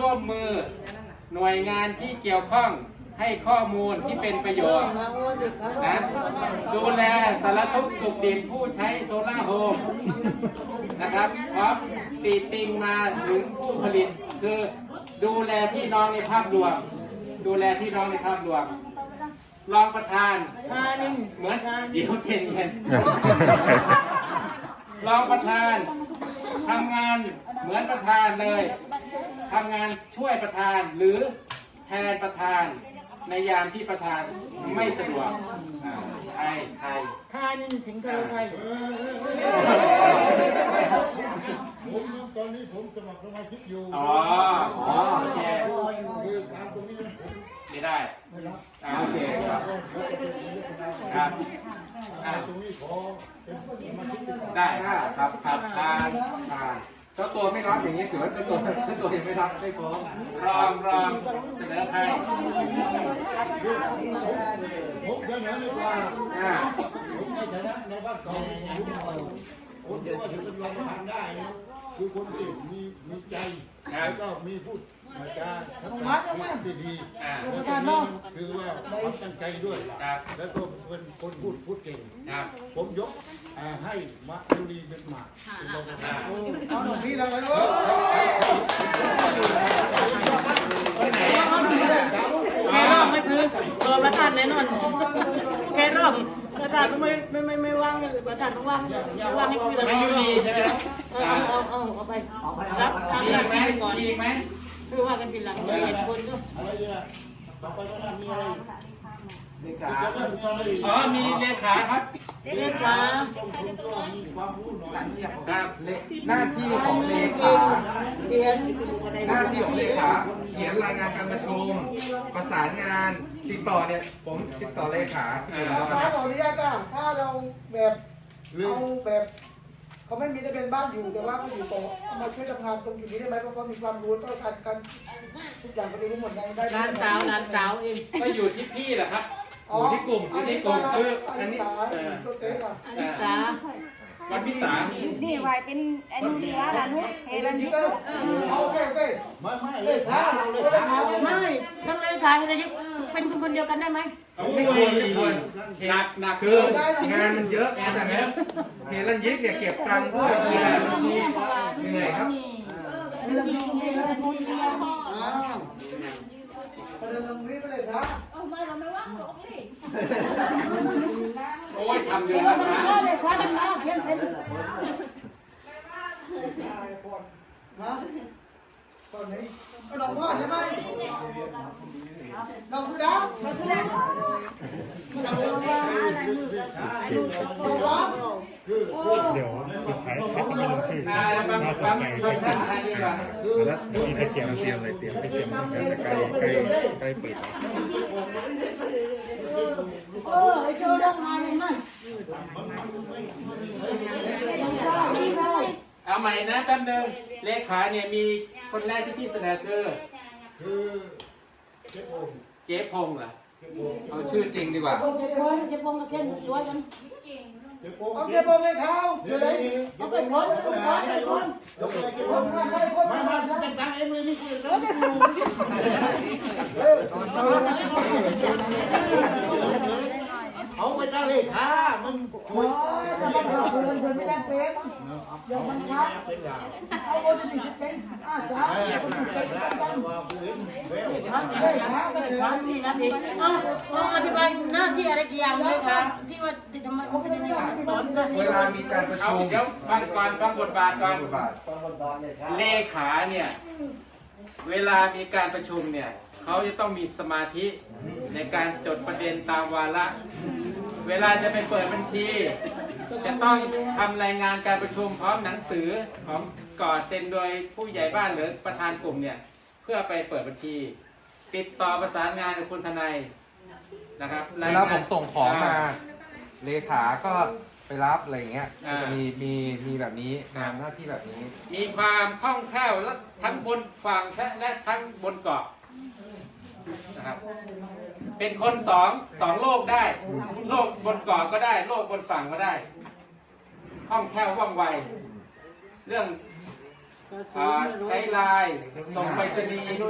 ร่วมมือหน่วยงานที่เกี่ยวข้องให้ข้อมูลที่เป็นประโยชน์นะดูแลสารทุกข์สุขดิบผู้ใช้โซล่าร์โฮมนะครับพร้อมตีติงมาถึงผู้ผลิต คือดูแลพี่น้องในภาพรวม ดูแลพี่น้องในภาพรวมรองประธานเหมือนเดี๋ยวเทนเย็นรองประธานทำงานเหมือนประธานเลย ทำงานช่วยประธานหรือแทนประธานในยามที่ประธานไม่สะดวกอ่าใครใครทานถึงเธอไทยผมตอนนี้ผมสมัครสมาชิกอยู่อ๋ออ๋อโอเคคือการตรงนี้ผมไม่ได้อ่าโอเคครับครับอ่าตรงนี้ขอเป็นสมาชิกดีกว่าได้ครับครับผ่านผ่าน เจ้าตัวไม่รับอย่างนี้ถือว่าเจ้าตัวเจ้าตัวยังไม่รับไม่ฟ้องรองรองเสนอใครผมเสนอดีกว่าอ่าผมในฐานะในบ้านเก่าผมคิดว่าถึงเป็นรองประธานได้นะ คือคนที่มีมีใจแล้วก็มีพูดมาจาทักษะที่ดีอ่าแล้วก็นี่คือว่าความตั้งใจด้วย ครับ แล้วก็เป็นคนพูดพูดเก่ง ครับ ผมยกอ่าให้มะยุรีเป็นหมากเป็นรองประธานอ่าเอาหนุ่มพี่เลยคนไหนคนไหนแค่รอบไม่พื้นเออประธานแน่นอนแค่รอบ ประธานต้องไม่ไม่ไม่ไม่ว่างเลยประธานต้องว่างว่างให้คุยไม่ยุรีใช่ไหมครับเอาเอาเอาเอาไปรับทำมีหลัอีกกไหมฐานก่อนมีอีกไหมคือว่ากันทีหลังเห็นคนก็อะไรเนี่ยต่อไปก็น่ามีอะไร เลจะขาได้มีอะไรอ๋อมีเลขาครับเลขาต้องคุณก็มีความรู้หน่อยครับเลหน้าที่ของเลขาเขียนหน้าที่ของเลขาเขียนรายงานการประชุมประสานงานติดต่อเนี่ยผมติดต่อเลขาถ้าเราอนุญาตก็ถ้าเราแบบเอาแบบเขาไม่มีทะเบียนบ้านอยู่แต่ว่าเขาอยู่ต่อเอามาช่วยทำงานตรงจุดนี้ได้ไหมเพราะเขามีความรู้ก็การกันทุกอย่างเขาจะรู้หมดได้ได้ร้านสาวร้านสาวเองก็อยู่ที่พี่แหละครับ อยู่ที่กลุ่มอยู่ที่กลุ่มคืออัอันนนี้นี้เออตัวเต้ก่ะอันนี้สาวันที่สามนี่ไว้เป็นอนุดีว่าล่ะนุเฮรันยิกเอาโอเคโอเคไม่ไม่เลยท้าเราเลยท้าเราไม่ทั้งเลขาเลยเป็นคนคนเดียวกันได้ไหมไม่ควรไม่ควรหนักหนักคืองานมันเยอะเข้าใจไหมเฮลันยิกเนี่ยเก็บตังค์ด้วยดูแลบัญชีเหนื่อยครับอ้าวเดินตรงนี้ไปเล ยครับโอ้ยทำเดือนละครั้งเลขาเลขาเขียนเป็นนะตอนนี้ก็น้องพ่อใช่ไหมน้องคุณดาวน้องคุณดาวคือคือเดี๋ยวสุดท้ายให้เขาไม่ลงชื่ออ่าบางบางบางท่านท่านนี้ก่อนแล้วมีใครเตรียมเตรียมอะไรเตรียมไม่เตรียมต้องการจะใกล้ใกล้ใกล้ปิดแล้วเออไอ้เจ้าดอกไม้นั่น เอาใหม่นะแป๊บนึงเลขาเนี่ยมีคนแรกที่พี่เสนอคือคือเจ๊โองเจ๊พงษ์เหรอเอาชื่อจริงดีกว่าเจ็บปวดเจ็บปวดเขียนตัวกันเจ๊โองเอาเก็บบอลเลยเท้าเดี๋เดี๋ยยววเลเลยยเอาไปพ้นเอาไปพ้นไปพ้นยกไปเจ๊โองมามาจัดการเองเลยนี่คือแล้วเอาไปตั้งเลยท้ามัน โอ้ยถ้ามันเราเดินเดินไม่ได้เป็นอย่ามันชัดเป็นยาวเอาโอจะติดเป็นอาสาได้คนติดเป็นได้กันว่าผู้เล่นเวลทำอะไรทำอะไรนี่นะทีอ๋ออธิบายหน้าที่อะไรกี่อย่างเลยครับที่ว่าทำไมเขาเป็นยังไงสอนกันเวลามีการประเอาชุมเดี๋ยวฟังก่อนฟังบทบาทก่อนบทบาทเลขาเนี่ยเวลามีการประชุมเนี่ยเขาจะต้องมีสมาธิในการจดประเด็นตามวาระ เวลาจะไปเปิดบัญชี จะต้องทำรายงานการประชุมพร้อมหนังสือของก่อเซ็นโดยผู้ใหญ่บ้านหรือประธานกลุ่มเนี่ย เพื่อไปเปิดบัญชี ติดต่อประสานงานกับคุณทนายนะครับเวรายลางนผมส่งของมาเลขาก็ไปรับอะไรอย่างเงี้ยอ่า จะมีมีมีแบบนี้งานหน้าที่แบบนี้มีความคล่องแคล่วและทั้งบนฝั่งและทั้งบนเกาะนะครับ เป็นคนสองสองโลกได้ โลกบนเกาะก็ได้ โลกบนฝั่งก็ได้คล่องแคล่วว่องไว เรื่องอ่าใช้ไลน์ส่งไปรษณีย์